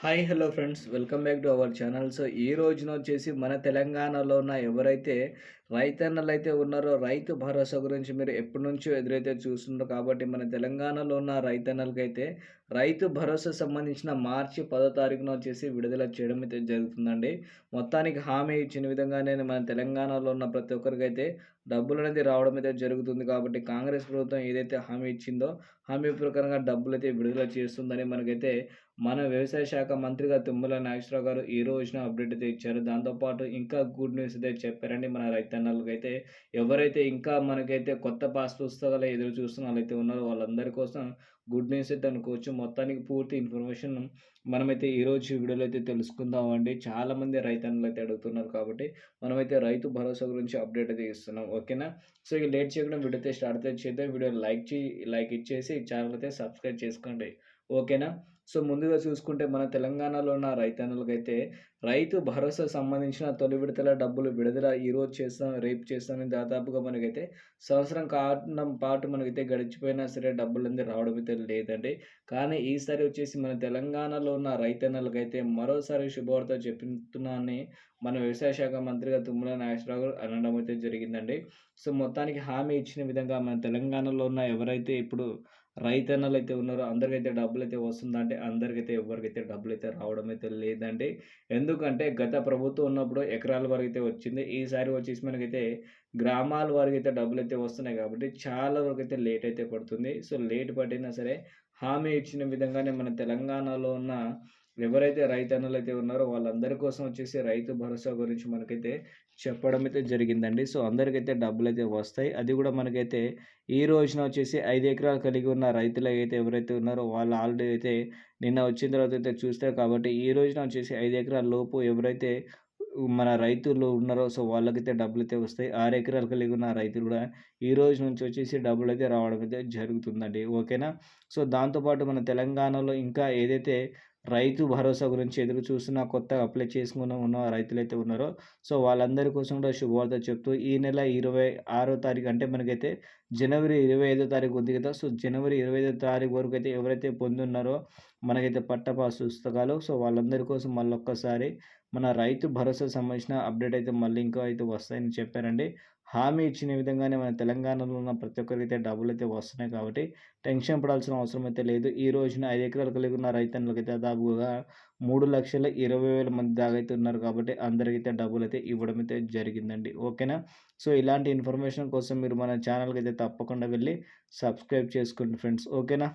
Hi hello friends. Welcome back to our channel. So ఈ రోజున వచ్చేసి మన తెలంగాణలో ఉన్న ఎవరైతే రైతన్నలు అయితే ఉన్నారో రైతు భరోసా గురించి మీరు ఎప్పటి నుంచో ఎదురైతే చూస్తున్నారో కాబట్టి మన తెలంగాణలో ఉన్న రైతన్నలకైతే రైతు భరోసా సంబంధించిన మార్చి పదో తారీఖున వచ్చేసి విడుదల చేయడం అయితే జరుగుతుందండి. మొత్తానికి హామీ ఇచ్చిన విధంగానే మన తెలంగాణలో ఉన్న ప్రతి ఒక్కరికైతే డబ్బులు అనేది రావడం అయితే జరుగుతుంది కాబట్టి కాంగ్రెస్ ప్రభుత్వం ఏదైతే హామీ ఇచ్చిందో హామీ ప్రకారంగా డబ్బులు అయితే విడుదల చేస్తుందని మనకైతే మన వ్యవసాయ శాఖ మంత్రిగా తుమ్మల నాగేశ్వరరావు గారు ఈ రోజున అప్డేట్ అయితే ఇచ్చారు. దాంతోపాటు ఇంకా గుడ్ న్యూస్ అయితే చెప్పారండి మన రైతు రైతన్నలకు అయితే ఎవరైతే ఇంకా మనకైతే కొత్త పాస్ పుస్తకాలు ఎదురు చూస్తున్న వాళ్ళైతే ఉన్నారో వాళ్ళందరి కోసం గుడ్ న్యూస్ అయితే అనుకోవచ్చు. మొత్తానికి పూర్తి ఇన్ఫర్మేషన్ మనమైతే ఈరోజు వీడియోలో అయితే తెలుసుకుందాం అండి. చాలామంది రైతన్నులు అయితే అడుగుతున్నారు కాబట్టి మనమైతే రైతు భరోసా గురించి అప్డేట్ అయితే ఇస్తున్నాం. ఓకేనా? సో ఇక లేట్ చేయకుండా వీడియో అయితే స్టార్ట్ అయితే చేద్దాం. వీడియో లైక్ చేయి లైక్ ఇచ్చేసి ఛానల్ అయితే సబ్స్క్రైబ్ చేసుకోండి. ఓకేనా? సో ముందుగా చూసుకుంటే మన తెలంగాణలో ఉన్న రైతన్నులకైతే రైతు భరోసా సంబంధించిన తొలి విడతల డబ్బులు విడుదల ఈరోజు చేస్తాం రేపు చేస్తామని దాదాపుగా మనకైతే సంవత్సరం కారణం పాటు మనకైతే గడిచిపోయినా సరే డబ్బులు అనేది రావడం అయితే లేదండి. కానీ ఈసారి వచ్చేసి మన తెలంగాణలో ఉన్న రైతన్నలకైతే మరోసారి శుభవార్త చెప్తున్నానని మన వ్యవసాయ శాఖ మంత్రిగా తుమ్మల నాగేశ్వరరావు అనడం అయితే జరిగిందండి. సో మొత్తానికి హామీ ఇచ్చిన విధంగా మన తెలంగాణలో ఉన్న ఎవరైతే ఇప్పుడు రైతన్నలు అయితే ఉన్నారో అందరికైతే డబ్బులు అయితే వస్తుందంటే అందరికైతే ఎవరికైతే డబ్బులు అయితే రావడం అయితే లేదండి. ఎందుకంటే గత ప్రభుత్వం ఉన్నప్పుడు ఎకరాల వరకు అయితే వచ్చింది. ఈసారి వచ్చేసి మనకైతే గ్రామాల వరకు అయితే డబ్బులు అయితే వస్తున్నాయి కాబట్టి చాలా వరకు అయితే లేట్ అయితే పడుతుంది. సో లేట్ పడినా సరే హామీ ఇచ్చిన విధంగానే మన తెలంగాణలో ఉన్న ఎవరైతే రైతన్నులు అయితే ఉన్నారో వాళ్ళందరి కోసం వచ్చేసి రైతు భరోసా గురించి మనకైతే చెప్పడం అయితే జరిగిందండి. సో అందరికైతే డబ్బులు అయితే వస్తాయి. అది కూడా మనకైతే ఈ రోజున వచ్చేసి ఐదు ఎకరాలు కలిగి ఉన్న రైతులు అయితే ఎవరైతే ఉన్నారో వాళ్ళు ఆల్రెడీ అయితే నిన్న వచ్చిన తర్వాత అయితే చూస్తారు. కాబట్టి ఈ రోజున వచ్చేసి ఐదు ఎకరాల లోపు ఎవరైతే మన రైతులు ఉన్నారో సో వాళ్ళకైతే డబ్బులు అయితే వస్తాయి. ఆరు ఎకరాలు కలిగి ఉన్న రైతులు కూడా ఈ రోజు నుంచి వచ్చేసి డబ్బులు అయితే రావడం అయితే జరుగుతుందండి. ఓకేనా? సో దాంతోపాటు మన తెలంగాణలో ఇంకా ఏదైతే రైతు భరోసా గురించి ఎదురు చూస్తున్న కొత్తగా అప్లై చేసుకున్న ఉన్న రైతులైతే ఉన్నారో సో వాళ్ళందరి కోసం కూడా శుభవార్త చెప్తూ ఈ నెల ఇరవై ఆరో తారీఖు అంటే మనకైతే జనవరి ఇరవై ఐదో తారీఖు ఉంది కదా సో జనవరి ఇరవై ఐదో తారీఖు వరకు అయితే ఎవరైతే పొందున్నారో మనకైతే పట్టపాస్ పుస్తకాలు సో వాళ్ళందరి కోసం మళ్ళీ ఒక్కసారి మన రైతు భరోసా సంబంధించిన అప్డేట్ అయితే మళ్ళీ ఇంకా అయితే వస్తాయని చెప్పారండి. హామీ ఇచ్చిన విధంగానే మన తెలంగాణలో ఉన్న ప్రతి ఒక్కరికి డబ్బులు అయితే వస్తున్నాయి కాబట్టి టెన్షన్ పడాల్సిన అవసరం అయితే లేదు. ఈ రోజున ఐదు ఎకరాలు కలిగి ఉన్న రైతన్నులకైతే దాదాపుగా మూడు లక్షల ఇరవై వేల మంది దాకా అయితే ఉన్నారు కాబట్టి అందరికైతే డబ్బులు అయితే ఇవ్వడం అయితే జరిగిందండి. ఓకేనా? సో ఇలాంటి ఇన్ఫర్మేషన్ కోసం మీరు మన ఛానల్కి అయితే తప్పకుండా వెళ్ళి సబ్స్క్రైబ్ చేసుకోండి ఫ్రెండ్స్. ఓకేనా?